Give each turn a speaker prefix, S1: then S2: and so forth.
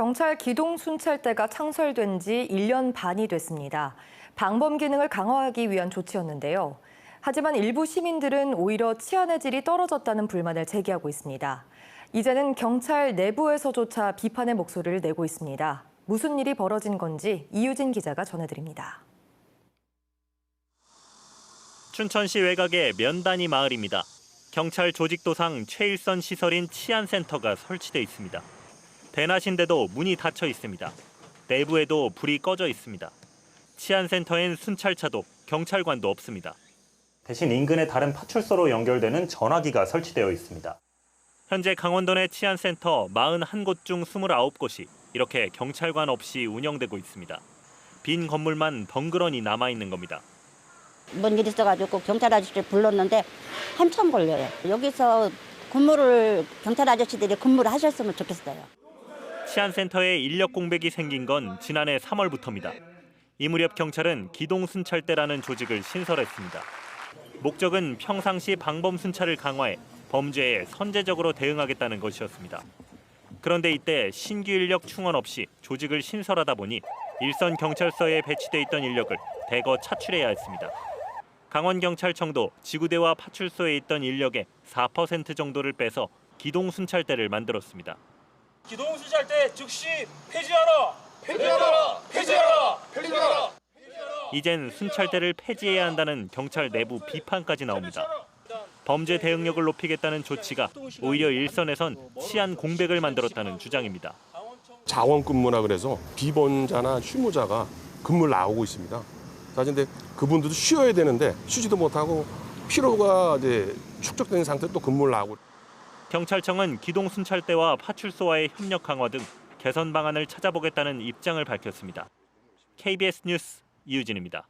S1: 경찰 기동 순찰대가 창설된 지 1년 반이 됐습니다. 방범 기능을 강화하기 위한 조치였는데요. 하지만 일부 시민들은 오히려 치안의 질이 떨어졌다는 불만을 제기하고 있습니다. 이제는 경찰 내부에서조차 비판의 목소리를 내고 있습니다. 무슨 일이 벌어진 건지 이유진 기자가 전해드립니다.
S2: 춘천시 외곽의 면단위 마을입니다. 경찰 조직도상 최일선 시설인 치안센터가 설치돼 있습니다. 대낮인데도 문이 닫혀 있습니다. 내부에도 불이 꺼져 있습니다. 치안센터엔 순찰차도 경찰관도 없습니다.
S3: 대신 인근의 다른 파출소로 연결되는 전화기가 설치되어 있습니다.
S2: 현재 강원도 내 치안센터 41곳 중 29곳이 이렇게 경찰관 없이 운영되고 있습니다. 빈 건물만 덩그러니 남아 있는 겁니다.
S4: 뭔일 있어가지고 경찰 아저씨를 불렀는데 한참 걸려요. 여기서 근무를 경찰 아저씨들이 근무를 하셨으면 좋겠어요.
S2: 치안센터에 인력 공백이 생긴 건 지난해 3월부터입니다. 이 무렵 경찰은 기동순찰대라는 조직을 신설했습니다. 목적은 평상시 방범 순찰을 강화해 범죄에 선제적으로 대응하겠다는 것이었습니다. 그런데 이때 신규 인력 충원 없이 조직을 신설하다 보니 일선 경찰서에 배치돼 있던 인력을 대거 차출해야 했습니다. 강원경찰청도 지구대와 파출소에 있던 인력의 4% 정도를 빼서 기동 순찰대를 만들었습니다.
S5: 기동수잘 때 즉시 폐지하라! 폐지하라! 폐지하라! 폐지하라!
S2: 이젠 순찰대를 폐지해야 한다는 경찰 내부 비판까지 나옵니다. 범죄 대응력을 높이겠다는 조치가 오히려 일선에선 치안 공백을 만들었다는 주장입니다.
S6: 자원 근무라 그래서 비번자나 휴무자가 근무를 나오고 있습니다. 사실 근데 그분들도 쉬어야 되는데 쉬지도 못하고 피로가 이제 축적된 상태로 또 근무를 나오고
S2: 경찰청은 기동 순찰대와 파출소와의 협력 강화 등 개선 방안을 찾아보겠다는 입장을 밝혔습니다. KBS 뉴스 이유진입니다.